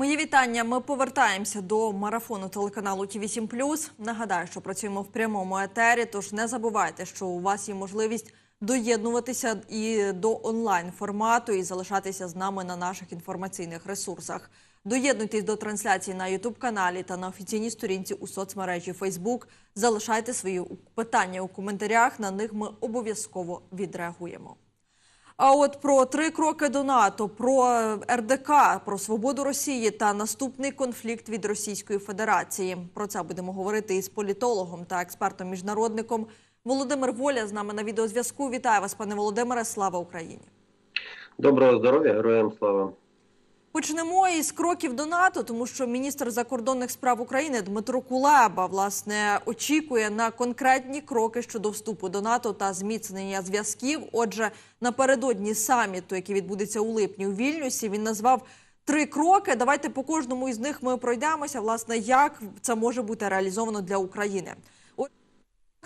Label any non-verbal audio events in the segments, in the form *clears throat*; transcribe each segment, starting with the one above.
Мої вітання. Ми повертаємося до марафону телеканалу Ті 7 Нагадаю, що працюємо в прямому етері. Тож не забувайте, що у вас є можливість доєднуватися і до онлайн формату і залишатися з нами на наших інформаційних ресурсах. Доєднуйтесь до трансляції на Ютуб каналі та на офіційній сторінці у соцмережі Facebook. Залишайте свої питання у коментарях. На них ми обов'язково відреагуємо. А от про три кроки до НАТО, про РДК, про свободу Росії та наступний конфлікт від Російської Федерації. Про це будемо говорити із політологом та експертом-міжнародником Володимир Воля з нами на відеозв'язку. Вітаю вас, пане Володимире. Слава Україні! Доброго здоров'я, героям слава. Почнемо із кроків до НАТО, тому що міністр закордонних справ України Дмитро Кулеба власне очікує на конкретні кроки щодо вступу до НАТО та зміцнення зв'язків. Отже, напередодні саміту, який відбудеться у липні у Вільнюсі, він назвав три кроки. Давайте по кожному із них ми пройдемося. Власне, як це може бути реалізовано для України.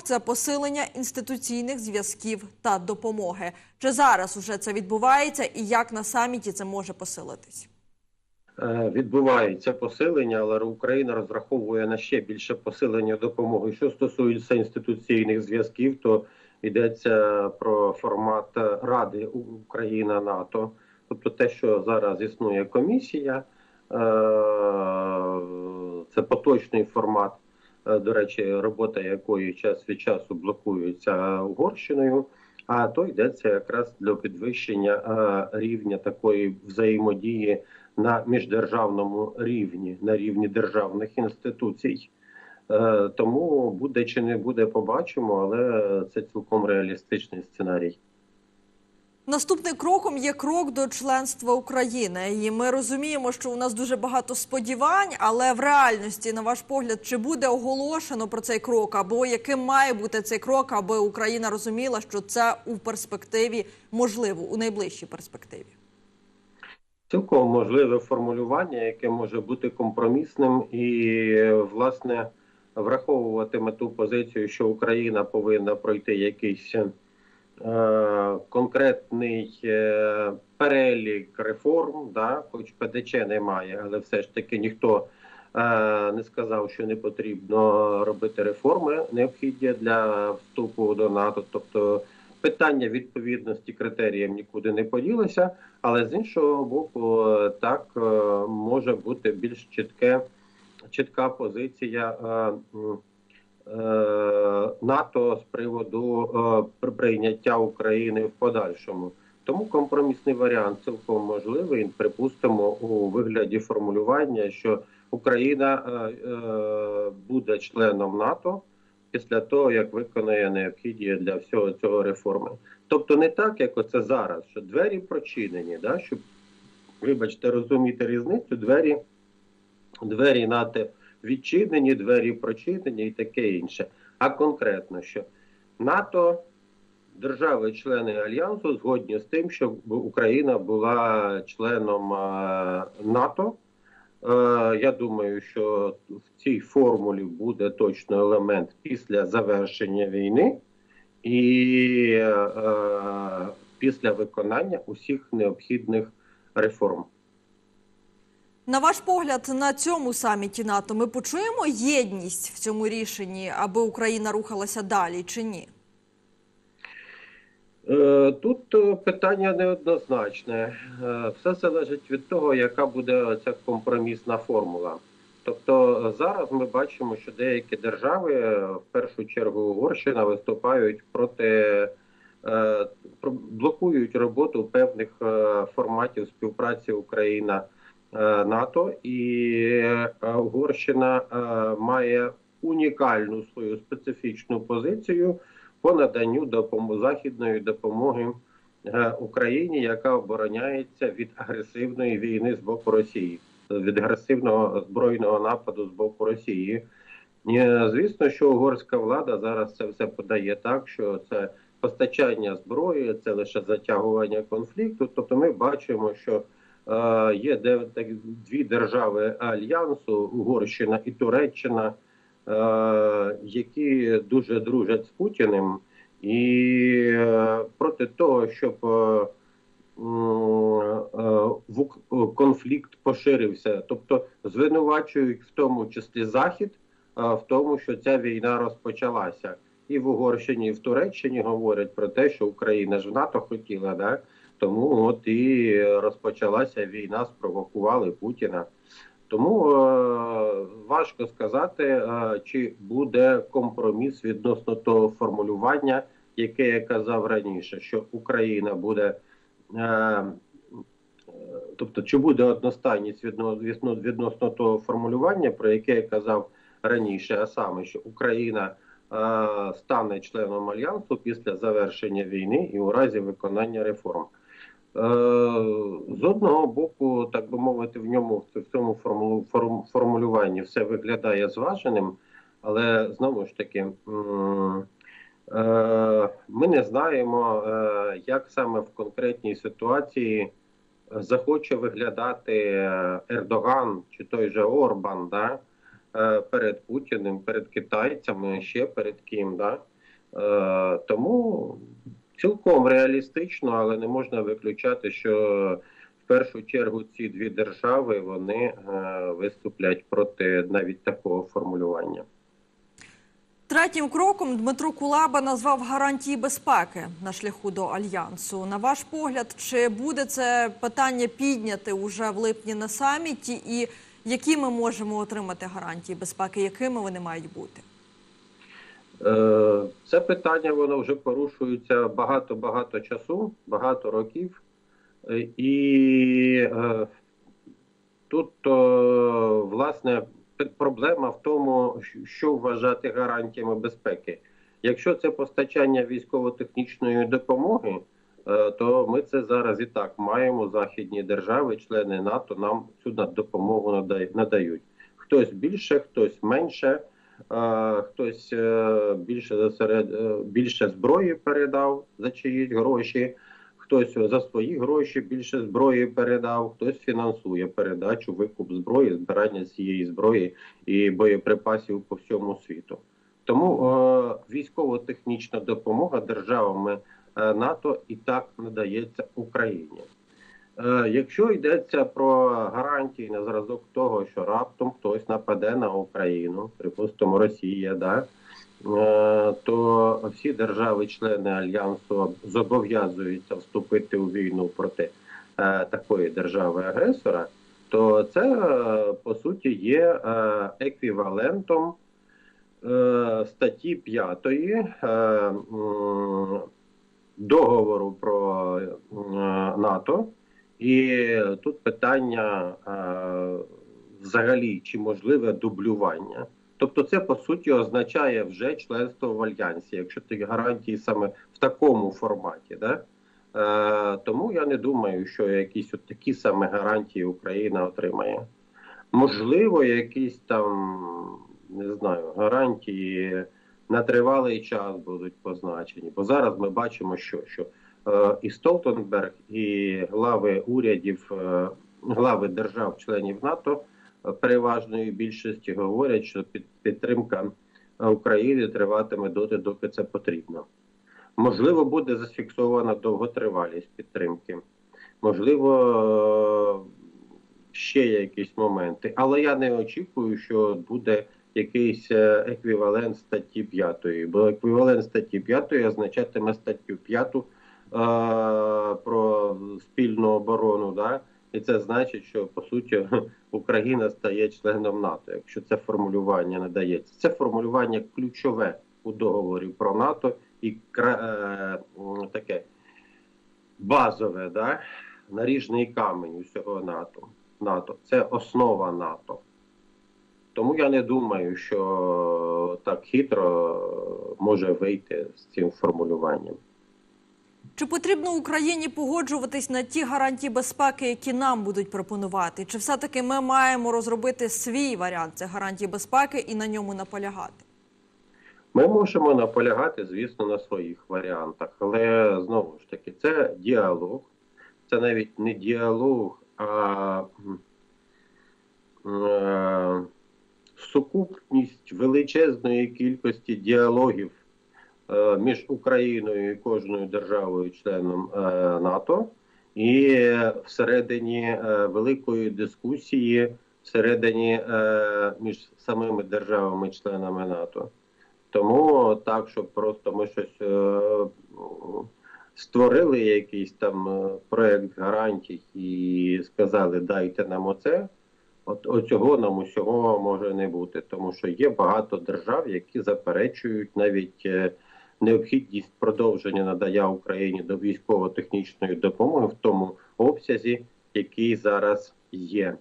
Це посилення інституційних зв'язків та допомоги. Чи зараз уже це відбувається, і як на саміті це може посилитись? Е, Відбувається посилення, але Україна розраховує на ще більше посилення допомоги. Що стосується інституційних зв'язків, то йдеться про формат Ради Україна НАТО, тобто те, що зараз існує комісія, е, це поточний формат. е, До речі, робота якої час від часу блокується Угорщиною. А то йдеться якраз для підвищення е, рівня такої взаємодії на міждержавному рівні, на рівні державних інституцій. Е, Тому буде чи не буде, побачимо, але це цілком реалістичний сценарій. Наступним кроком є крок до членства України, і ми розуміємо, що у нас дуже багато сподівань, але в реальності, на ваш погляд, чи буде оголошено про цей крок, або яким має бути цей крок, аби Україна розуміла, що це у перспективі можливо у найближчій перспективі? Цілком можливе формулювання, яке може бути компромісним і, власне, враховуватиме ту позицію, що Україна повинна пройти якийсь конкретний е, перелік реформ, да, хоч ПДЧ немає, але все ж таки ніхто е, не сказав, що не потрібно робити реформи, необхідні для вступу до НАТО. Тобто питання відповідності критеріям нікуди не поділося, але з іншого боку, е, так е, може бути більш чітке, чітка позиція е, е, НАТО з приводу е, прийняття України в подальшому. Тому компромісний варіант цілком можливий. Припустимо у вигляді формулювання, що Україна е, е, буде членом НАТО після того, як виконає необхідні для всього цього реформи. Тобто не так, як оце зараз, що двері прочинені, да, щоб, вибачте, розуміти різницю, двері, двері НАТО відчинені, двері прочинені і таке інше. А конкретно, що НАТО, держави-члени Альянсу згодні з тим, щоб Україна була членом е, НАТО. Е, Я думаю, що в цій формулі буде точно елемент після завершення війни і е, після виконання усіх необхідних реформ. На ваш погляд, на цьому саміті НАТО ми почуємо єдність в цьому рішенні, аби Україна рухалася далі, чи ні? Е, Тут е, питання неоднозначне. Е, Все залежить від того, яка буде ця компромісна формула. Тобто зараз ми бачимо, що деякі держави, в першу чергу Угорщина, виступають проти блокують роботу певних форматів співпраці Україна НАТО, і е, Угорщина е, має унікальну свою специфічну позицію по наданню допомоги західної допомоги е, Україні, яка обороняється від агресивної війни з боку Росії, від агресивного збройного нападу з боку Росії. Е, Звісно, що угорська влада зараз це все подає так, що це постачання зброї, це лише затягування конфлікту. Тобто, ми бачимо, що е, є дві держави альянсу Угорщина і Туреччина, е, які дуже дружать з Путіним, і е, проти того, щоб е, е, конфлікт поширився. Тобто звинувачують в тому числі Захід е, в тому, що ця війна розпочалася. І в Угорщині, і в Туреччині говорять про те, що Україна ж в НАТО хотіла, да? Тому от і розпочалася війна, спровокували Путіна. Тому е, важко сказати, е, чи буде компроміс відносно того формулювання, яке я казав раніше, що Україна буде, е, е, тобто, чи буде одностайність відно- відно- відносно того формулювання, про яке я казав раніше, а саме, що Україна е, стане членом альянсу після завершення війни і у разі виконання реформ. Е, З одного боку, так би мовити, в ньому в цьому формулюванні все виглядає зваженим, але знову ж таки, е, ми не знаємо, е, як саме в конкретній ситуації захоче виглядати Ердоган чи той же Орбан, да, перед Путіним, перед китайцями, ще перед ким. Да? Тому цілком реалістично, але не можна виключати, що в першу чергу ці дві держави вони е, виступлять проти навіть такого формулювання. Третім кроком Дмитро Кулаба назвав гарантії безпеки на шляху до альянсу. На ваш погляд, чи буде це питання підняти уже в липні на саміті, і які ми можемо отримати гарантії безпеки, якими вони мають бути? Е, Це питання воно вже порушується багато-багато часу, багато років. Е, І е, тут, власне, проблема в тому, що вважати гарантіями безпеки. Якщо це постачання військово-технічної допомоги, то ми це зараз і так маємо. Західні держави, члени НАТО, нам цю допомогу надають. Хтось більше, хтось менше. Е, хтось е, більше засеред е, більше зброї передав за чиїсь гроші, хтось за свої гроші більше зброї передав, хтось фінансує передачу, викуп зброї, збирання цієї зброї і боєприпасів по всьому світу. Тому військово-технічна допомога державами НАТО і так надається Україні. Е, Якщо йдеться про гарантії на зразок того, що раптом хтось нападе на Україну, припустимо, Росія, да, е, то всі держави-члени альянсу зобов'язуються вступити у війну проти е, такої держави-агресора, то це по суті є еквівалентом статті 5 е, договору про НАТО. І тут питання взагалі, чи можливе дублювання. Тобто, це по суті означає вже членство в альянсі, якщо ти гарантії саме в такому форматі. Да? Е, тому я не думаю, що якісь от такі саме гарантії Україна отримає. Можливо, якісь там не знаю, гарантії на тривалий час будуть позначені. Бо зараз ми бачимо, що, що і Столтенберг, і глави урядів, е, глави держав-членів НАТО е, переважної більшості говорять, що підтримка України триватиме доти, доки це потрібно. Можливо, буде зафіксована довготривалість підтримки. Можливо, е, ще якісь моменти, але я не очікую, що буде якийсь е, еквівалент статті 5, бо еквівалент статті 5 означатиме статтю 5 е, про спільну оборону. Да? І це значить, що по суті *laughs* Україна стає членом НАТО, якщо це формулювання надається. Це формулювання ключове у договорі про НАТО і е, таке базове, да? наріжний камень усього НАТО. НАТО. Це основа НАТО. Тому я не думаю, що так хитро може вийти з цим формулюванням. Чи потрібно Україні погоджуватись на ті гарантії безпеки, які нам будуть пропонувати? Чи все-таки ми маємо розробити свій варіант цих гарантій безпеки і на ньому наполягати? Ми можемо наполягати, звісно, на своїх варіантах, але знову ж таки, це діалог. Це навіть не діалог, а е, сукупність величезної кількості діалогів між Україною і кожною державою-членом е, НАТО. і всередині е, великої дискусії всередині е, між самими державами-членами НАТО. Тому так, щоб просто ми щось е, створили якийсь там е, проект гарантій і сказали, дайте нам оце. От оцього нам усього може не бути, тому що є багато держав, які заперечують навіть е, необхідність продовження надання Україні до військово-технічної допомоги в тому обсязі, який зараз є.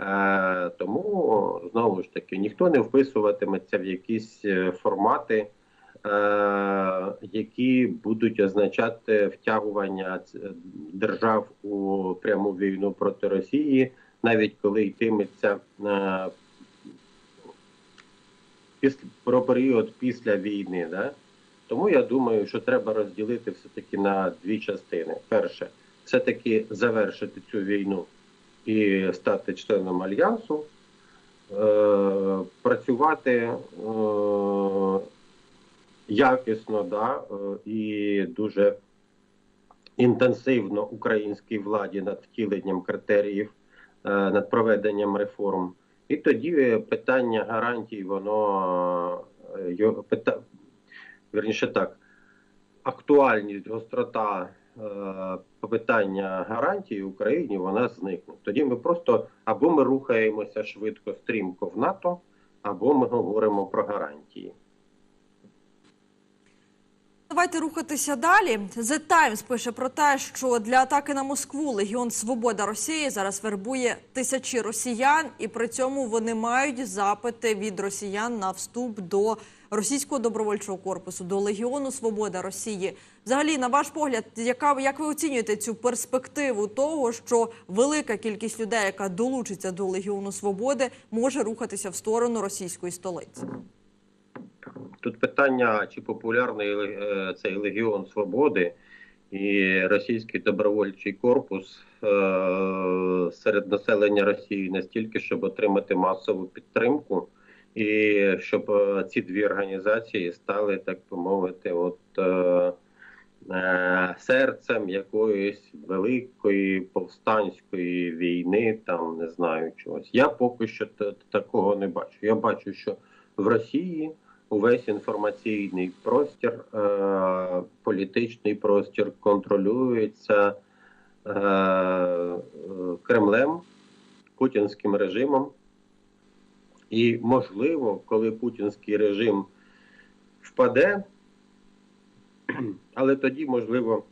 Е, тому знову ж таки ніхто не вписуватиметься в якісь е, формати, е, які будуть означати втягування держав у пряму війну проти Росії, навіть коли йтиметься про період після війни. Да? Тому я думаю, що треба розділити все-таки на дві частини. Перше, все-таки завершити цю війну і стати членом альянсу, е, працювати е, якісно да, е, і дуже інтенсивно українській владі над втіленням критеріїв, е, над проведенням реформ. І тоді е, питання гарантій, воно е, вірніше так, актуальність, гострота е, питання гарантій Україні вона зникне. Тоді ми просто або ми рухаємося швидко, стрімко в НАТО, або ми говоримо про гарантії. Давайте рухатися далі. The Times пише про те, що для атаки на Москву Легіон Свобода Росії зараз вербує тисячі росіян, і при цьому вони мають запити від росіян на вступ до російського добровольчого корпусу, до Легіону Свобода Росії. Взагалі, на ваш погляд, яка як ви оцінюєте цю перспективу того, що велика кількість людей, яка долучиться до Легіону Свободи, може рухатися в сторону російської столиці? Тут питання, чи популярний е, цей Легіон Свободи і російський добровольчий корпус е, серед населення Росії настільки, щоб отримати масову підтримку, і щоб е, ці дві організації стали, так би мовити, от е, е, серцем якоїсь великої повстанської війни, там не знаю чогось. Я поки що такого не бачу. Я бачу, що в Росії увесь інформаційний простір, е, політичний простір контролюється е, Кремлем, путінським режимом. І можливо, коли путінський режим впаде, *clears throat* але тоді, можливо,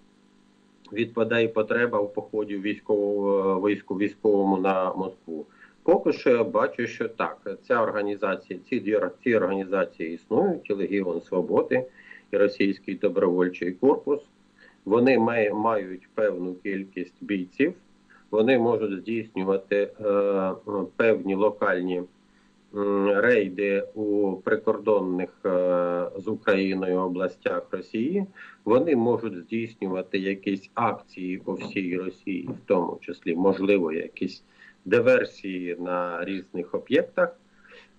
відпаде і потреба в поході військового війську військовому на Москву. Поки що я бачу, що так, ця організація, ці дві ці організації існують, Легіон Свободи і Російський добровольчий корпус. Вони має- мають певну кількість бійців, вони можуть здійснювати е, певні локальні рейди у прикордонних е, з Україною областях Росії. Вони можуть здійснювати якісь акції по всій Росії, в тому числі, можливо, якісь диверсії на різних об'єктах,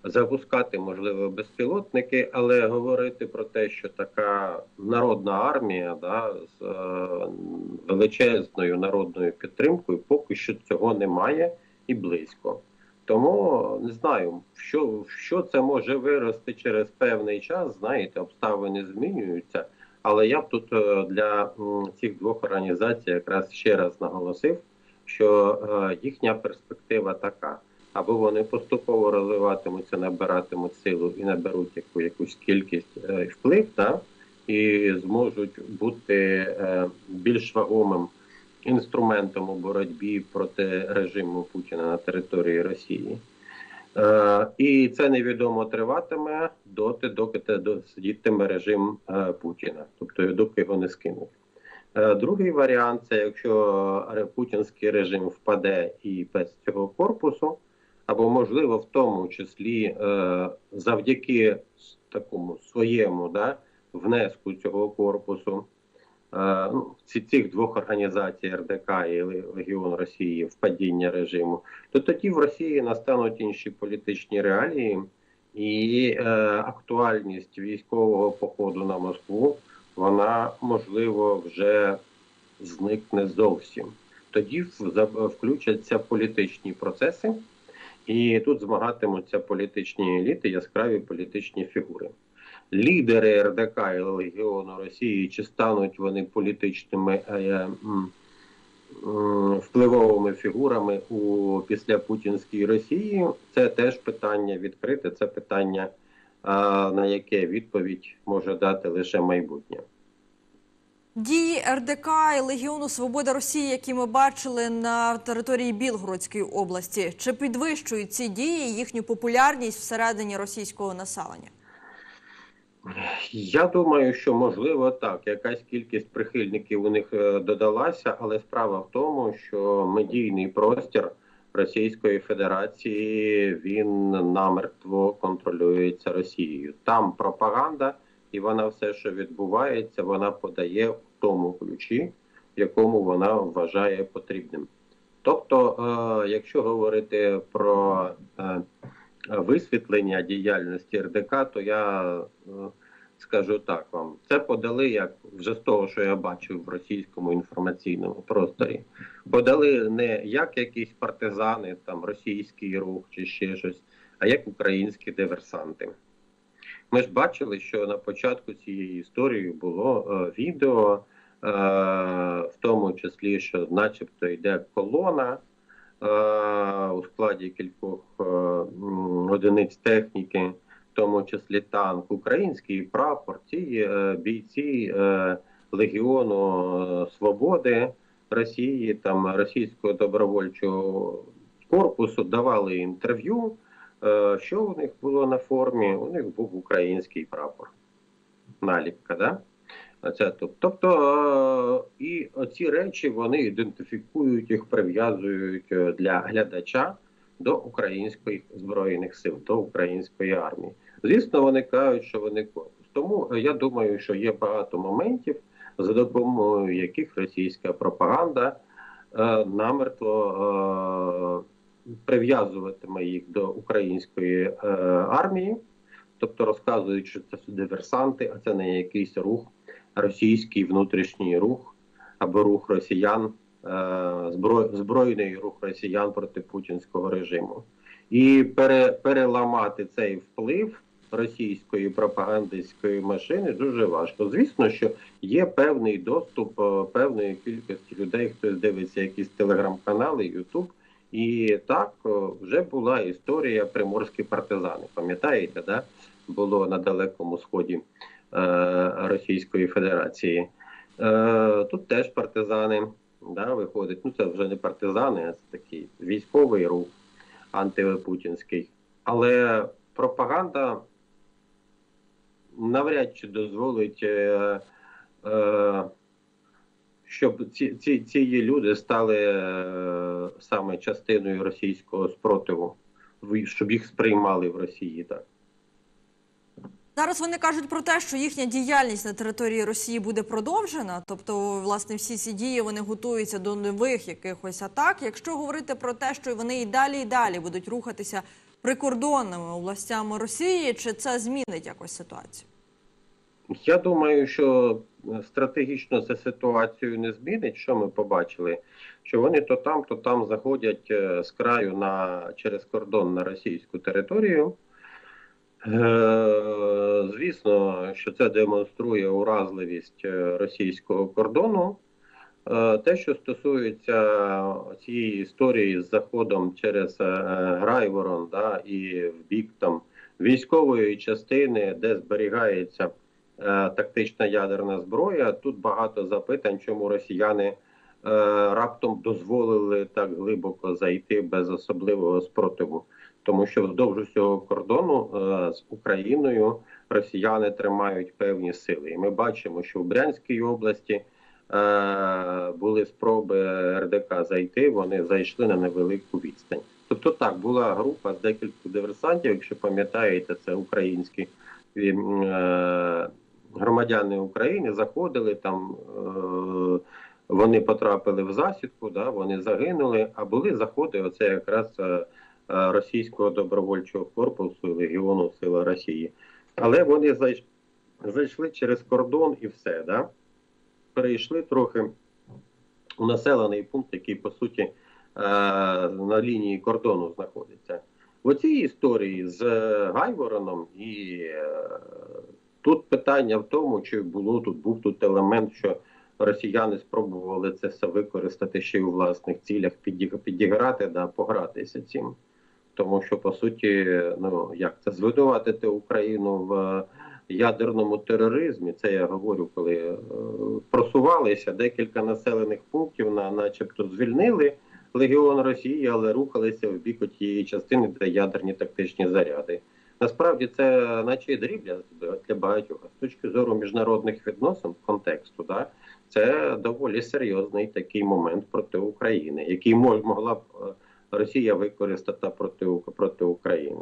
запускати, можливо, безпілотники, але говорити про те, що така народна армія да, з е, величезною народною підтримкою, поки що цього немає і близько. Тому не знаю, що, що це може вирости через певний час. Знаєте, обставини змінюються. Але я б тут е, для цих двох організацій якраз ще раз наголосив, що е, їхня перспектива така: або вони поступово розвиватимуться, набиратимуть силу і наберуть яку якусь кількість е, вплив, та, і зможуть бути більш вагомим інструментом у боротьбі проти режиму Путіна на території Росії. Е, і це невідомо триватиме доти, доки сидітиме режим е, Путіна, тобто доки його не скинуть. Е, Другий варіант це якщо путінський режим впаде і без цього корпусу, або можливо в тому числі е, завдяки такому своєму да, внеску цього корпусу ну, цих двох організацій РДК і Легіон Росії в падіння режиму, то тоді в Росії настануть інші політичні реалії, і е, актуальність військового походу на Москву вона можливо вже зникне зовсім. тоді включаться політичні процеси, і тут змагатимуться політичні еліти, яскраві політичні фігури. Лідери РДК і Легіону Росії, чи стануть вони політичними е, м, впливовими фігурами у післяпутінській Росії, це теж питання відкрите, це питання, на яке відповідь може дати лише майбутнє. Дії РДК і Легіону Свобода Росії, які ми бачили на території Білгородської області, чи підвищують ці дії їхню популярність всередині російського населення? Я думаю, що можливо так. Якась кількість прихильників у них е, додалася, але справа в тому, що медійний простір Російської Федерації він намертво контролюється Росією. Там пропаганда, і вона все, що відбувається, вона подає в тому ключі, в якому вона вважає потрібним. Тобто, е, якщо говорити про е, висвітлення діяльності РДК, то я е, скажу так вам, це подали як вже з того, що я бачив в російському інформаційному просторі. Подали не як якісь партизани, там російський рух чи ще щось, а як українські диверсанти. Ми ж бачили, що на початку цієї історії було е, відео, е, в тому числі, що, начебто, йде колона у складі кількох е, одиниць техніки, в тому числі танк, український прапор, ці е, бійці е, Легіону е, Свободи Росії, там російського добровольчого корпусу давали інтерв'ю. Е, Що у них було на формі? У них був український прапор. Наліпка, да? Тобто е, і ці речі вони ідентифікують їх, прив'язують е, для глядача до українських збройних сил, до української армії. Звісно, вони кажуть, що вони корпус. Тому е, я думаю, що є багато моментів, за допомогою яких російська пропаганда намертво прив'язуватиме їх до української армії, тобто розказують, що це диверсанти, а це не якийсь рух, російський внутрішній рух або рух росіян, е, збройний рух росіян проти путінського режиму. І пере, переламати цей вплив російської пропагандистської машини дуже важко. Звісно, що є певний доступ е, певної кількості людей, хтось дивиться якісь телеграм-канали, Ютуб. І так вже була історія приморські партизани. Пам'ятаєте, да? було на далекому сході е, Російської Федерації. Е, тут теж партизани да, виходять. Ну це вже не партизани, а це такий військовий рух антипутінський. Але пропаганда навряд чи дозволить, е, е, щоб ці, ці, ці люди стали е, саме частиною російського спротиву, щоб їх сприймали в Росії так. Зараз вони кажуть про те, що їхня діяльність на території Росії буде продовжена. Тобто, власне, всі ці дії вони готуються до нових якихось атак. Якщо говорити про те, що вони і далі і далі будуть рухатися прикордонними областями Росії, чи це змінить якось ситуацію? Я думаю, що стратегічно це ситуацію не змінить. Що ми побачили? Що вони то там, то там заходять е, з краю на через кордон на російську територію. Е, Звісно, що це демонструє уразливість е, російського кордону. Е, Те, що стосується цієї історії з заходом через Грайворон да, і в бік там військової частини, де зберігається тактична ядерна зброя, тут багато запитань, чому росіяни раптом дозволили так глибоко зайти без особливого спротиву. Тому що вздовж усього кордону е, з Україною росіяни тримають певні сили. І ми бачимо, що в Брянській області е, були спроби РДК зайти, вони зайшли на невелику відстань. Тобто так, була група з декількох диверсантів, якщо пам'ятаєте, це українські е, громадяни України заходили там. Вони потрапили в засідку, да, вони загинули, а були заходи оце якраз е, е, російського добровольчого корпусу Легіону Сила Росії. Але вони зайш... зайшли через кордон і все, да? перейшли трохи у населений пункт, який по суті е, на лінії кордону знаходиться. В цій історії з Гайвороном і тут питання в тому, чи було тут був тут елемент, що росіяни спробували це все використати ще й у власних цілях, підіг- підіграти, да, погратися цим. Тому що по суті, ну як це звинуватити Україну в ядерному тероризмі, це я говорю, коли е, просувалися декілька населених пунктів, на, начебто звільнили Легіон Росії, але рухалися в бік тієї частини, де ядерні тактичні заряди. Насправді це наче і дрібля для багатьох. З точки зору міжнародних відносин контексту, да, це доволі серйозний такий момент проти України, який могла б е, Росія використати проти, проти України.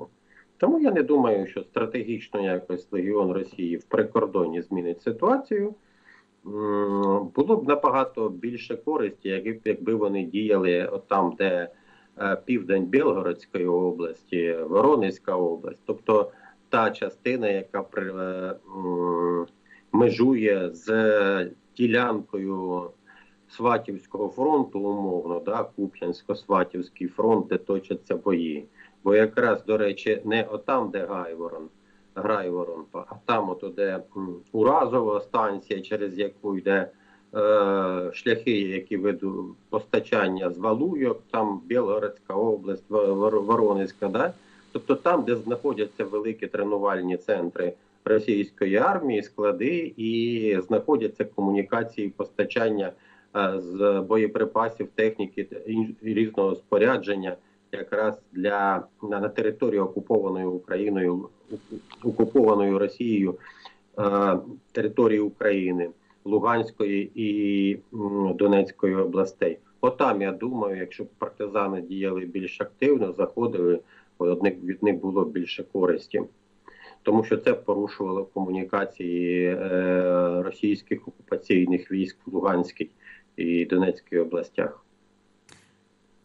Тому я не думаю, що стратегічно якось Легіон Росії в прикордоні змінить ситуацію. Було б набагато більше користі, якби, вони діяли там, де е, південь Білгородської області, Воронезька область, тобто та частина, яка при, е, межує з ділянкою Сватівського фронту, умовно, да, Куп'янсько-Сватівський фронт, де точаться бої. Бо якраз, до речі, не отам, де Гайворон, Грайворон, а там, от де Уразова станція, через яку йде е, шляхи, які ведуть постачання з Валуйок, там Білгородська область, Во- Воронезька, да? тобто там, де знаходяться великі тренувальні центри російської армії, склади і знаходяться комунікації постачання е, з боєприпасів, техніки різного спорядження, якраз для на, на території окупованої Україною, окупованою Росією е, території України, Луганської і Донецької областей. Отам, я думаю, якщо б партизани діяли більш активно, заходили, від них було більше користі. Тому що це порушувало комунікації е, російських окупаційних військ в Луганській і Донецькій областях.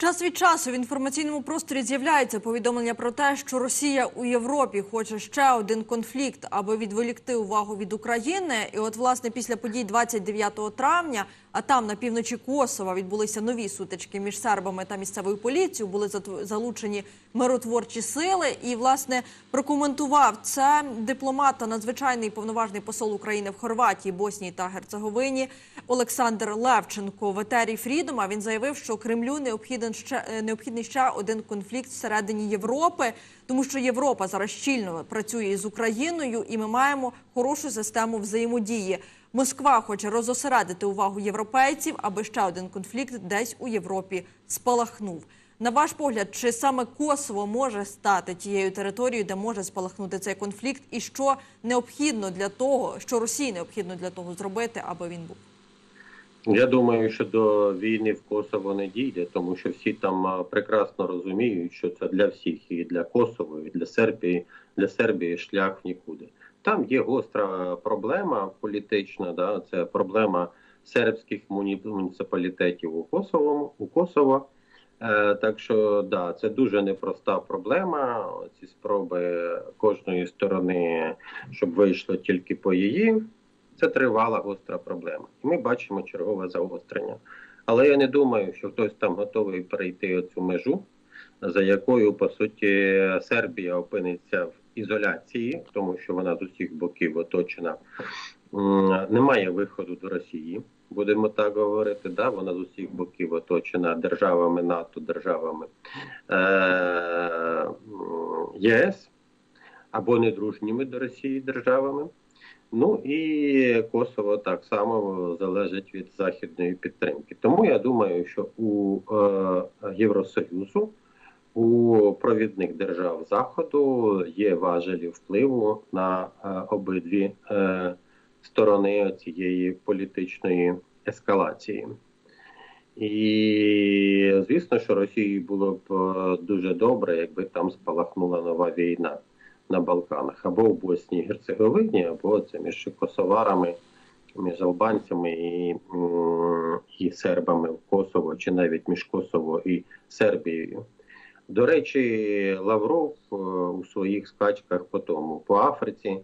Час від часу в інформаційному просторі з'являється повідомлення про те, що Росія у Європі хоче ще один конфлікт, аби відволікти увагу від України. І от, власне, після подій 29 травня, а там на півночі Косова відбулися нові сутички між сербами та місцевою поліцією. Були залучені миротворчі сили. І власне прокоментував це дипломат та надзвичайний повноважний посол України в Хорватії, Боснії та Герцеговині Олександр Левченко в етері Фрідома. Він заявив, що Кремлю необхіден ще е, необхідний ще один конфлікт всередині Європи, тому що Європа зараз щільно працює з Україною, і ми маємо хорошу систему взаємодії. Москва хоче розосередити увагу європейців, аби ще один конфлікт десь у Європі спалахнув. На ваш погляд, чи саме Косово може стати тією територією, де може спалахнути цей конфлікт, і що необхідно для того, що Росії необхідно для того зробити, аби він був? Я думаю, що до війни в Косово не дійде, тому що всі там прекрасно розуміють, що це для всіх, і для Косово, і для Сербії, для Сербії шлях нікуди. Там є гостра проблема політична, да, це проблема сербських муні- муніципалітетів у Косово. У Косово. Е, так що да, це дуже непроста проблема. Ці спроби кожної сторони, щоб вийшло тільки по її. Це тривала гостра проблема. І ми бачимо чергове загострення. Але я не думаю, що хтось там готовий перейти оцю межу, за якою по суті Сербія опиниться в ізоляції, тому що вона з усіх боків оточена. Немає виходу до Росії, будемо так говорити. Да? Вона з усіх боків оточена державами НАТО, державами е- ЄС або недружніми до Росії державами. Ну і Косово так само залежить від західної підтримки. Тому я думаю, що у е, Євросоюзу, у провідних держав Заходу є важелі впливу на е, обидві е, сторони цієї політичної ескалації. І звісно, що Росії було б е, дуже добре, якби там спалахнула нова війна на Балканах або в Боснії і Герцеговині, або це між косоварами, між албанцями і, і сербами в Косово, чи навіть між Косово і Сербією. До речі, Лавров е, у своїх скачках по тому по Африці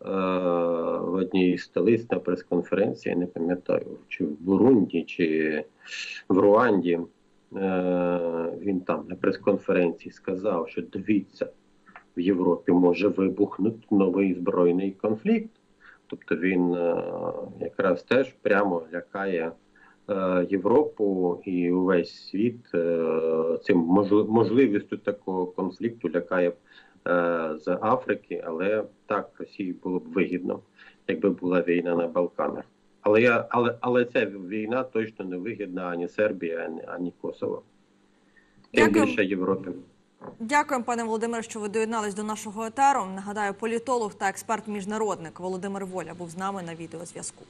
в одній із столиць на прес-конференції, не пам'ятаю, чи в Бурунді, чи в Руанді. Е, він там на прес-конференції сказав, що дивіться, в Європі може вибухнути новий збройний конфлікт. Тобто він е, якраз теж прямо лякає е, Європу і увесь світ е, цим можливістю такого конфлікту лякає з Африки, але так Росії було б вигідно, якби була війна на Балканах. Але я але, але ця війна точно не вигідна ані Сербії, ані, ані Косово. Тим більше Європі. Дякуємо, пане Володимире, що ви доєднались до нашого етеру. Нагадаю, політолог та експерт міжнародник Володимир Воля був з нами на відеозв'язку.